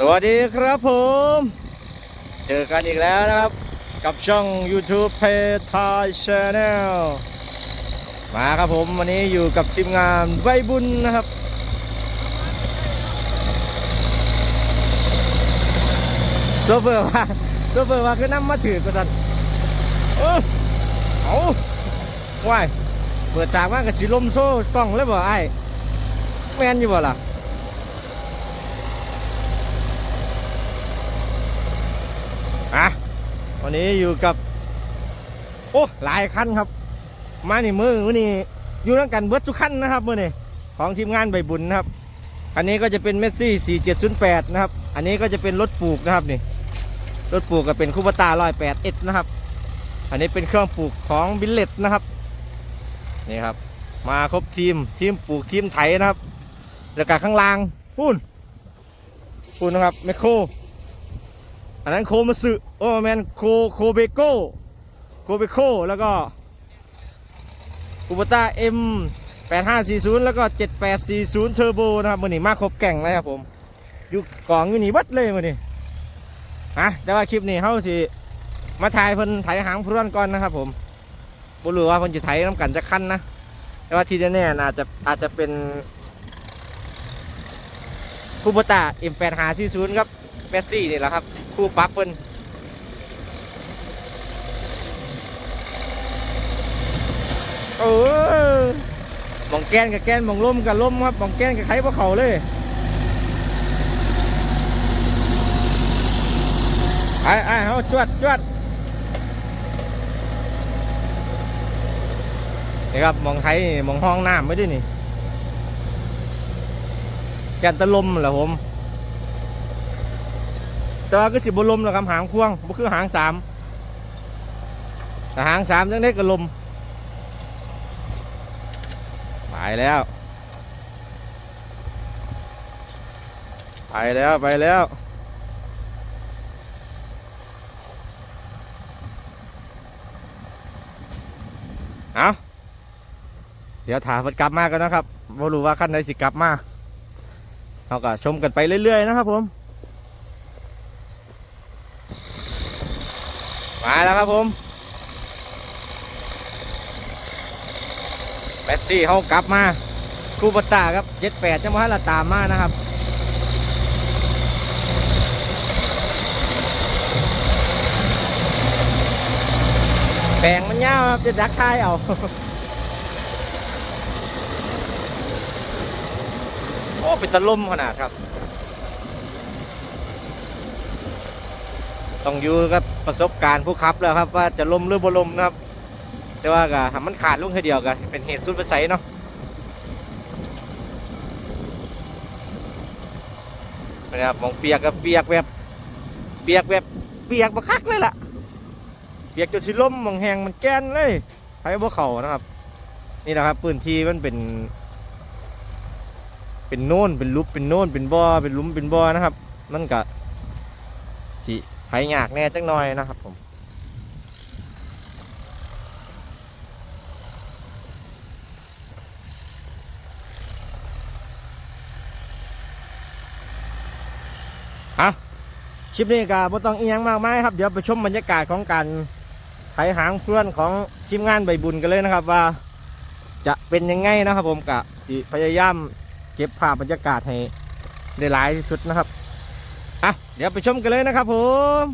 สวัสดีครับผม เจอกันอีกแล้วนะครับ กับช่อง YouTube p a y t h a i Channel มาครับผมวันนี้อยู่กับทีมงานใบบุญนะครับ โซเฟอร์ว่าโซเฟอร์ว่าคือน้ำมาถือกระสันเออเอาว้ายเปิดจากว่ากับสีลมโซ่กล้องเลยบ่ไอ้แมนอยู่บ่ล่ะ วันนี้อยู่กับ โอ้หลายคันครับ มานี่มือมือนี่อยู่นั่งกันเบิร์ดทุกคันนะครับมือนี่ของทีมงานใบบุญนะครับ อันนี้ก็จะเป็นเมสซี่ 4708 นะครับ อันนี้ก็จะเป็นรถปลูกนะครับนี่ รถปลูกก็เป็นคูปตา108เอ็ดนะครับ อันนี้เป็นเครื่องปลูกของบิลเลตนะครับ นี่ครับ มาครบทีมทีมปลูกทีมไถนะครับแล้วก็ข้างล่างพูนพูนนะครับแมคโคร อันนั้นโคมาสึโอ้แมนโคโคเบโกโคเบโกแล้วก็คูปต้า M 8540แล้วก็7840เทอร์โบนะครับมือนี้มาครบแก่งเลยครับผมอยู่กล่องอยู่นี่วัดเลยมือนี้อะแต่ว่าคลิปนี้เขาสิมาถ่ายเพิ่นถ่ายหางพรวนก่อนนะครับผมบ่รู้ว่าเพิ่นจะถ่ายน้ำกันจะคันนะแต่ว่าทีแน่ๆอาจจะอาจจะเป็นคูปต้า M8540 ครับเมสซี่นี่แหละครับ คู่ปรั๊บเพิ่นโอ้ยหมองแกนกับแกนมองลมกับลมครับมองแกนกับไข่พวกเขาเลยไอ้ไอ้เขาจวดจวดนี่ครับมองไทยนี่มองห้องน้ำไม่ได้นี่แกนตะลมเหรอผม แต่ว่าก็สิบลมแล้วครับหางพ่วงบ่คือหางสามแต่หางสามจังได้ก็ลมไปแล้ว ไปแล้วไปแล้วเอาเดี๋ยวถามเพิ่นกลับมากันนะครับบ่รู้ว่าขั้นใดสิกลับมาเราก็ชมกันไปเรื่อยๆนะครับผม มาแล้วครับผมแมสซี่เขากลับมาคูปตาครับเจ็ดแปดจะมาให้เราตามมานะครับแปลงมันเงาครับจะดักทายเอาโอ้เป็นตะล่มขนาดครับ ต้องอยู่กับประสบการณ์ผู้ขับแล้วครับ ว่าจะล้มหรือบ่ล้มนะครับ แต่ว่าก็ถ้ามันขาดลงแค่เดียวกันเป็นเหตุสุดวิสัยเนาะนะครับมองเปียกกับเปียกแบบเปียกแบบเปียกบักคักเลยล่ะเปียกจนสิล้มมองแหงมันแกนเลยไปบ่เข่านะครับ นี่นะครับพื้นที่มันเป็น เป็นโน่นเป็นลุบเป็นโน่นเป็นบ่อเป็นลุมเป็นบ่อนะครับมันก็สิ ไผยากแน่จังหน่อยนะครับผมเอาคลิปนี้ก็บ่ต้องเอียงมากมายครับ เดี๋ยวไปชมบรรยากาศของการไถหางเพื่อนของทีมงานใบบุญกันเลยนะครับว่า จะเป็นยังไงนะครับผมกะสิพยายามเก็บภาพบรรยากาศให้ได้หลายที่สุดนะครับ อะเดี๋ยวไปชมกันเลยนะครับผม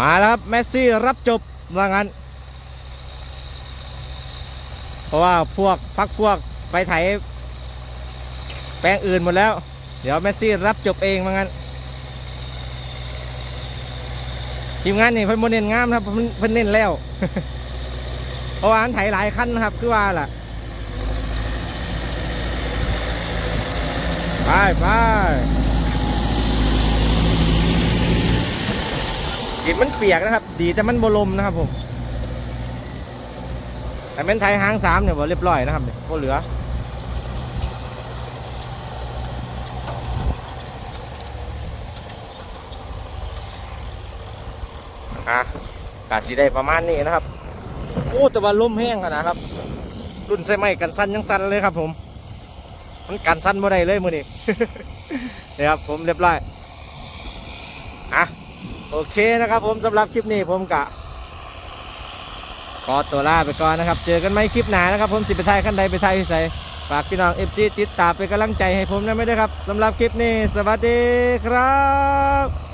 มาแล้วครับเมสซี่รับจบว่างั้น เพราะว่าพวกพักพวกไปไถแปลงอื่นหมดแล้ว เดี๋ยวเมสซี่รับจบเองว่างั้นทีมงานนี่เพิ่นโมเน้นงามนะครับเพิ่นเพิ่นเน้นแล้วเพราะว่าอันไถหลายคันนะครับคือว่าล่ะไปไป ดินมันเปียกนะครับ ดีแต่มันบลมนะครับผม แต่เป็นไทยหางสามเนี่ยบ่เรียบร้อยนะครับเนี่ยบ่เหลือ อะกาสีได้ประมาณนี้นะครับ โอ้แต่ว่าลมแห้งขนาดครับ รุ่นใส่ไม้กันสั้นยังสั้นเลยครับ ผม มันกันสั้นบ่ได้เลยมือนี้นี่ครับผมเรียบร้อยอะ โอเคนะครับผมสำหรับคลิปนี้ผมกะขอตัวลาไปก่อนนะครับ เจอกันไหมคลิปหนานะครับ ผมสิไปไทยขั้นใดไปไทยที่ใสฝากพี่น้อง FC ติดตามเป็นกำลังใจให้ผมนะไม่ได้ครับสำหรับคลิปนี้ สวัสดีครับ